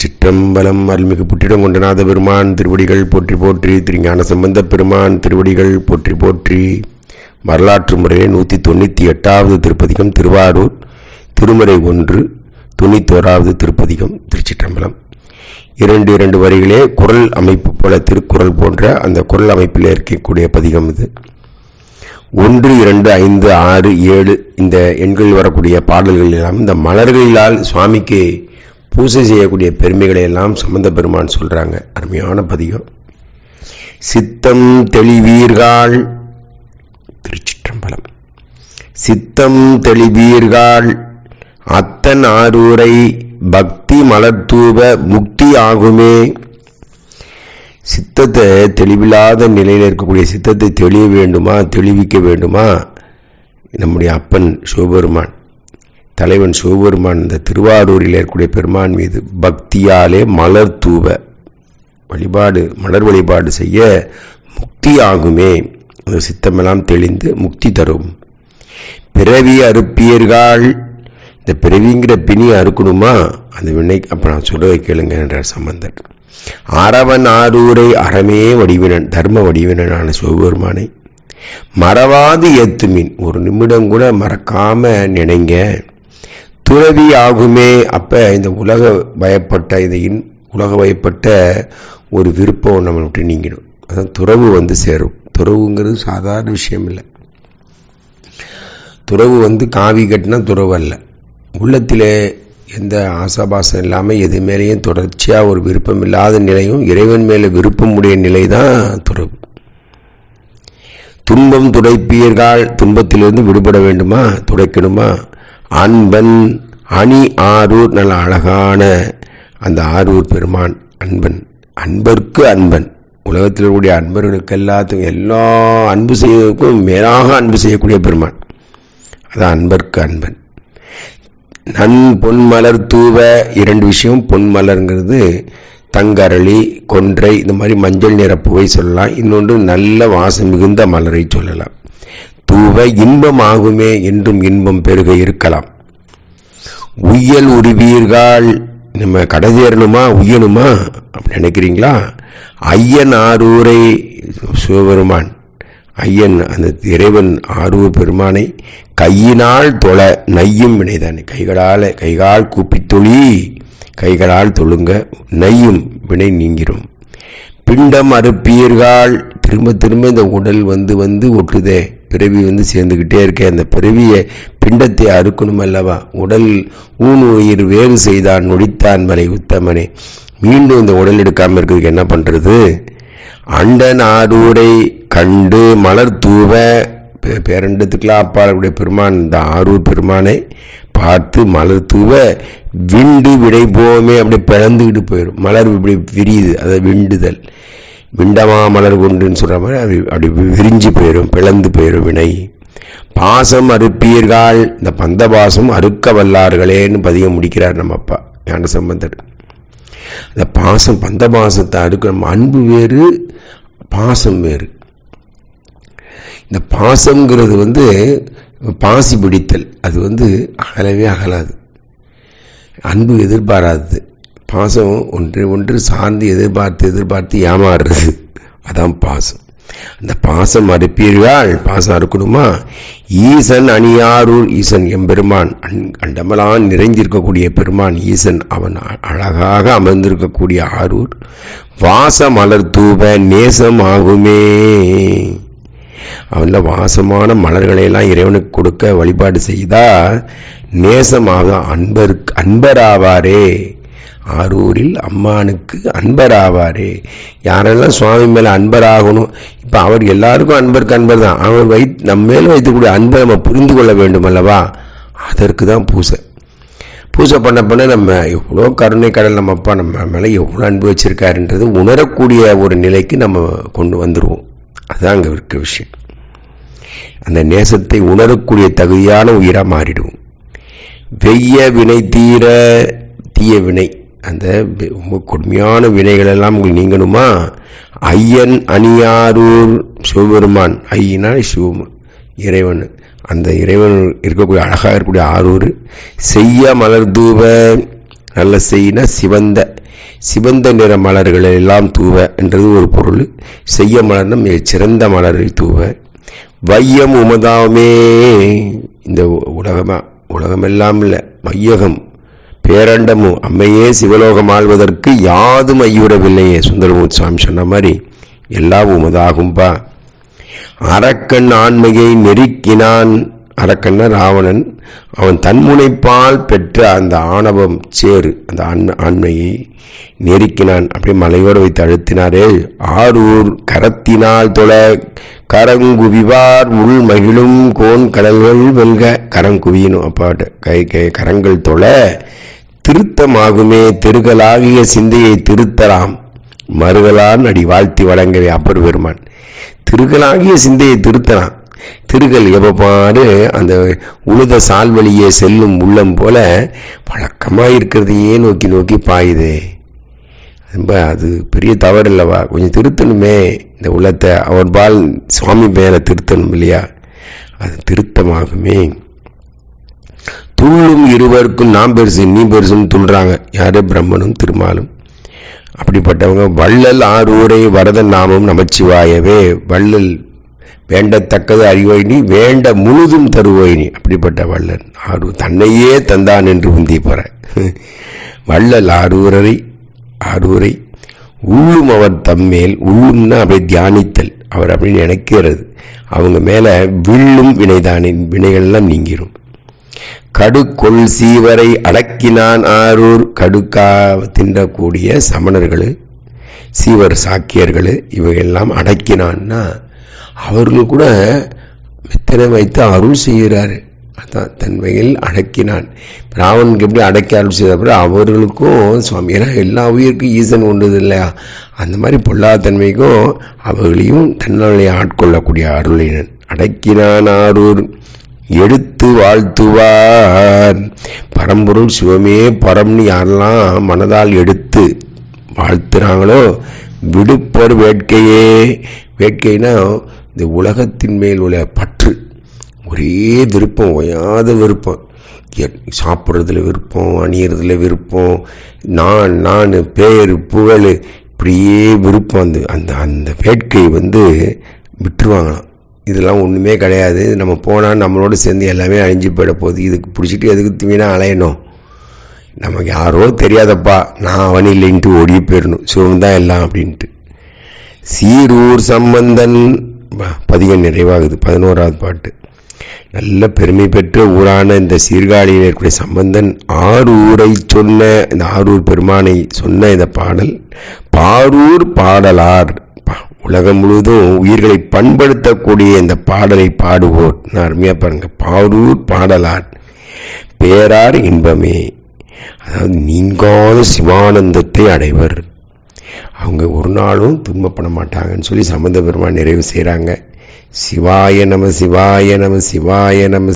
திருச்சிற்றம்பலம் அருள்மிகு புற்றிடம் கொண்டநாத பெருமான் திருவடிகள் போற்றி போற்றி திருஞான சம்பந்த பெருமான் திருவடிகள் போற்றி போற்றி. வரலாற்று முறையில் நூற்றி தொண்ணூற்றி எட்டாவது திருப்பதிகம் திருவாரூர் திருமறை ஒன்று தொண்ணூத்தோராவது திருப்பதிகம் திருச்சிற்றம்பலம். இரண்டு இரண்டு வரிகளே குரல் அமைப்பு போல திருக்குறள் போன்ற அந்த குரல் அமைப்பில் இருக்கக்கூடிய பதிகம் இது. ஒன்று இரண்டு ஐந்து ஆறு ஏழு இந்த எண்களில் வரக்கூடிய பாடல்கள் எல்லாம் இந்த மலர்களால் சுவாமிக்கு பூஜை செய்யக்கூடிய பெருமைகளை எல்லாம் சம்பந்த பெருமான் சொல்றாங்க. அருமையான பதிகம். சித்தம் தெளிவீர்கள் திருச்சிற்றம்பலம். சித்தம் தெளிவீர்கள் அத்தன் ஆரூரை பக்தி மலர்தூவ முக்தி ஆகுமே சித்தத்தை தெளிவில்லாத நிலையில் இருக்கக்கூடிய சித்தத்தை தெளிய வேண்டுமா தெளிவிக்க வேண்டுமா? நம்முடைய அப்பன் சிவபெருமான் தலைவன் சிவபெருமான் இந்த திருவாரூரில் இருக்கக்கூடிய பெருமான் மீது பக்தியாலே மலர் தூவ வழிபாடு மலர் வழிபாடு செய்ய முக்தி ஆகுமே. அந்த சித்தமெல்லாம் தெளிந்து முக்தி தரும். பிறவி அறுப்பீர்கள். இந்த பிறவிங்கிற பிணியை அறுக்கணுமா? அந்த வினை அப்போ நான் சொல்ல கேளுங்க என்றார் சம்பந்தர். அறவன் ஆரூரை அறமே வடிவினன் தர்ம வடிவினனான சிவபெருமானை மறவாது ஏத்துமின். ஒரு நிமிடம் கூட மறக்காம நினைங்க. துறவி ஆகுமே அப்போ இந்த உலக பயப்பட்ட இந்த இன் உலக பயப்பட்ட ஒரு விருப்பம் நம்ம விட்டு நீங்கிடும். அதான் துறவு வந்து சேரும். துறவுங்கிறது சாதாரண விஷயம் இல்லை. துறவு வந்து காவி கட்டினா துறவு அல்ல. உள்ளத்தில் எந்த ஆசாபாசம் இல்லாமல் எது மேலேயும் தொடர்ச்சியாக ஒரு விருப்பம் இல்லாத நிலையும் இறைவன் மேலே விருப்பம் உடைய நிலை தான் துறவு. துன்பம் துடைப்பீர்கள் துன்பத்திலிருந்து விடுபட வேண்டுமா? துடைக்கணுமா? அன்பன் அணி ஆரூர் நல்ல அழகான அந்த ஆரூர் பெருமான் அன்பன். அன்பர்க்கு அன்பன். உலகத்தில் இருக்கக்கூடிய அன்பர்களுக்கு எல்லாத்துக்கும் எல்லா அன்பு செய்வதற்கும் மேலாக அன்பு செய்யக்கூடிய பெருமான். அதான் அன்பர்க்கு அன்பன். நன் பொன்மலர் தூவ இரண்டு விஷயம். பொன்மலருங்கிறது தங்கரளி கொன்றை இந்த மாதிரி மஞ்சள் நிற பூவை சொல்லலாம். இன்னொன்று நல்ல வாசம் மிகுந்த மலரை சொல்லலாம். உவ இன்பமாகுமே என்றும் இன்பம் பெருக இருக்கலாம். உயல் உருவீர்கள். நம்ம கடைதேறணுமா உயணுமா அப்படி நினைக்கிறீங்களா? ஐயன் ஆரூரை சிவபெருமான். ஐயன் அந்த இறைவன் ஆரூர் பெருமானை கையினால் தொழ நையும் வினைதானே. கைகளால் கைகால் கூப்பி தொழி கைகளால் தொழுங்க நையும் வினை நீங்கிரும். பிண்டம் அறுப்பீர்கள். திரும்ப திரும்ப இந்த உடல் வந்து வந்து ஒட்டுதே. பிறவி வந்து சேர்ந்துக்கிட்டே இருக்கேன் அந்த பிறவியை பிண்டத்தை அறுக்கணும் அல்லவா? உடல் ஊன் உயிர் வேறு செய்தான் நொடித்தான் மலை உத்தமனே. மீண்டும் இந்த உடல் எடுக்காமல் இருக்கிறதுக்கு என்ன பண்ணுறது அண்டன் ஆரூரை கண்டு மலர் தூவ பேரண்டத்துக்கெல்லாம் அப்பாளுடைய பெருமான் இந்த ஆரூர் பெருமானை பார்த்து மலர் தூவ விண்டு விடை போமே அப்படி பிளந்துக்கிட்டு போயிடும் மலர் இப்படி விரியுது அதை விண்டுதல். விண்டமா மலர் கொண்டுன்னு சொல்கிற மாதிரி அது அப்படி விரிஞ்சு போயிடும் பிளந்து போயிடும் வினை. பாசம் அறுப்பீர்கள் இந்த பந்த பாசம் அறுக்க வல்லார்களேன்னு பதிய முடிக்கிறார் நம்ம அப்பா ஞான சம்பந்தர். அந்த பாசம் பந்த பாசத்தை அறுக்க நம்ம அன்பு வேறு பாசம் வேறு. இந்த பாசம்ங்கிறது வந்து பாசி பிடித்தல் அது வந்து அகலவே அகலாது. அன்பு எதிர்பாராதது. பாசம் ஒன்று ஒன்று சார்ந்து எதிர்பார்த்து எதிர்பார்த்து ஏமாறுறது. அதான் பாசம். அந்த பாசம் அறுப்பீர்கள் பாசம் அறுக்கணுமா? ஈசன் அணியாரூர் ஈசன் எம்பெருமான். அண்டமலான் நிறைஞ்சிருக்கக்கூடிய பெருமான் ஈசன். அவன் அழகாக அமர்ந்திருக்கக்கூடிய ஆரூர். வாச மலர் தூப நேசம் ஆகுமே. அவன்ல வாசமான மலர்களை எல்லாம் இறைவனுக்கு கொடுக்க வழிபாடு செய்தா நேசமாக அன்பருக்கு அன்பராவாரே. ஆரூரில் அம்மானுக்கு அன்பராவாரே. யாரெல்லாம் சுவாமி மேலே அன்பராகணும்? இப்போ அவர் எல்லாருக்கும் அன்பருக்கு அன்பர் தான் அவர் வை நம்ம மேலே வைத்துக்கூடிய அன்பை நம்ம புரிந்து கொள்ள வேண்டும் அல்லவா அதற்கு தான் பூசை பூஜை பண்ண பண்ண நம்ம எவ்வளோ கருணை கடல் நம்ம அப்பா நம்ம மேலே எவ்வளோ அன்பு வச்சுருக்காருன்றது உணரக்கூடிய ஒரு நிலைக்கு நம்ம கொண்டு வந்துடுவோம் அதுதான் அங்கே இருக்க விஷயம். அந்த நேசத்தை உணரக்கூடிய தகுதியான உயிராக மாறிடுவோம். வெய்ய வினை தீர தீய வினை. அந்த ரொம்ப கொடுமையான வினைகளெல்லாம் உங்களுக்கு நீங்கணுமா? ஐயன் அணியாரூர் சிவபெருமான். ஐயனா சிவம் இறைவன். அந்த இறைவன் இருக்கக்கூடிய அழகாக இருக்கக்கூடிய ஆரூர். செய்ய மலர் தூவ நல்ல செய்யினா சிவந்த. சிவந்த நிற மலர்களை எல்லாம் தூவ என்றது ஒரு பொருள். செய்ய மலர்னா மிக சிறந்த மலரை தூவ. வையம் உமதாமே. இந்த உலகமாக உலகமெல்லாம் இல்லை மையகம் பேரண்டமும் அம்மையே சிவலோகம் ஆள்வதற்கு யாதும் ஐயுறவில்லையே சுந்தரமூர்த்தி சுவாமி சொன்ன மாதிரி. எல்லாம் உமதாகும்பா அரக்கன் ஆண்மையை நெருக்கினான். அரக்கன்னா ராவணன். அவன் தன்முனைப்பால் பெற்ற அந்த ஆணவம் சேரு அந்த ஆண் ஆண்மையை நெருக்கினான். அப்படி மலையோடு வைத்து அழுத்தினாரே ஆரூர் கரத்தினால் தொழ கரங்குவிவார் உள் மகிழும் கோன் கடல்கள் வெல்க. கரங்குவியணும் அப்பாட்ட கை கை கரங்கள் தொழ திருத்தமாகுமே திருகலாகிய சிந்தையை திருத்தலாம். மறுகலான் அடி வாழ்த்தி வழங்கவே அப்பர் பெருமான் திருகலாகிய சிந்தையை திருத்தலாம். திருகல் எப்பப்பாரு அந்த உழுத சால் வழியே செல்லும் உள்ளம் போல வழக்கமாக இருக்கிறதையே நோக்கி நோக்கி பாயுது. ரொம்ப அது பெரிய தவறு இல்லவா கொஞ்சம் திருத்தணுமே. இந்த உள்ளத்தை அவர் பால் சுவாமி மேலே திருத்தணும் இல்லையா? அது திருத்தமாகுமே. துள்ளும் இருவருக்கும் நாம் பெருசு நீ பெருசுன்னு துள்ளுறாங்க யாரு? பிரம்மனும் திருமாலும். அப்படிப்பட்டவங்க வள்ளல் ஆரூரை வரதன் நாமம் நமச்சிவாயவே. வள்ளல் வேண்டத்தக்கது அறிவோயினி வேண்ட முழுதும் தருவோயினி. அப்படிப்பட்ட வள்ளல் ஆரூர் தன்னையே தந்தான் என்று உந்தி போற. வள்ளல் ஆரூரரை ஆரூரை உள்ளும் அவர் தம்மேல் உள்ளும்னா அவை தியானித்தல். அவர் அப்படின்னு நினைக்கிறது. அவங்க மேலே வில்லும் வினைதானின் வினைகள்லாம் நீங்கிரும். கடுக்கொள் சீவரை அடக்கினான் ஆரூர். கடுக்கா தின்றக்கூடிய சமணர்கள் சீவர் சாக்கியர்கள் இவையெல்லாம் அடக்கினான்னா அவர்கள் கூட மித்தனை வைத்து அருள் செய்கிறாரு. அதான் தன்மையில் அடக்கினான். ராவனுக்கு எப்படி அடக்கி அருள் செய்த அவர்களுக்கும் சுவாமி ஏன்னா எல்லா உயிருக்கும் ஈசன் ஒன்றுது இல்லையா? அந்த மாதிரி பொல்லாதன்மைக்கும் அவர்களையும் தன்னுடைய ஆட்கொள்ளக்கூடிய அருளினன். அடக்கினான் ஆரூர். எடுத்து வாழ்த்துவார். பரம்பொருள் சிவமே பரம்னு யாரெல்லாம் மனதால் எடுத்து வாழ்த்துறாங்களோ விடுப்பர் வேட்கையே. வேட்கைனா இந்த உலகத்தின் மேல் உள்ள பற்று. ஒரே விருப்பம் ஓயாத விருப்பம். சாப்பிட்றதுல விருப்பம் அணியறதுல விருப்பம் நான் நான் பேர் புகழ் இப்படியே விருப்பம். அந்த அந்த அந்த வேட்கை வந்து விட்டுருவாங்களாம். இதெல்லாம் ஒன்றுமே கிடையாது. நம்ம போனால் நம்மளோட சேர்ந்து எல்லாமே அழிஞ்சு போயிட போகுது. இதுக்கு பிடிச்சிட்டு எதுக்கு வீணாக அலையணும். நமக்கு யாரோ தெரியாதப்பா. நான் அவன் இல்லைன்ட்டு ஓடி போயிடணும். சிவன் தான் எல்லாம் அப்படின்ட்டு. சீரூர் சம்பந்தன். பதிகம் நிறைவாகுது. பதினோராவது பாட்டு. நல்ல பெருமை பெற்ற ஊரான இந்த சீர்காழியில் இருக்கக்கூடிய சம்பந்தன் ஆரூரை சொன்ன இந்த ஆரூர் பெருமானை சொன்ன இந்த பாடல் பாரூர் பாடலார். உலகம் முழுவதும் உயிர்களை பண்படுத்தக்கூடிய இந்த பாடலை பாடுவோர். நான் அருமையாக பாருங்க. பாடூர் பாடலார் பேரார் இன்பமே. அதாவது நீங்காத சிவானந்தத்தை அடைவர். அவங்க ஒரு நாளும் துன்பப்பட மாட்டாங்கன்னு சொல்லி சம்பந்த பெருமான் நிறைவு செய்கிறாங்க சிவாய நம சிவாய நம சிவாய நம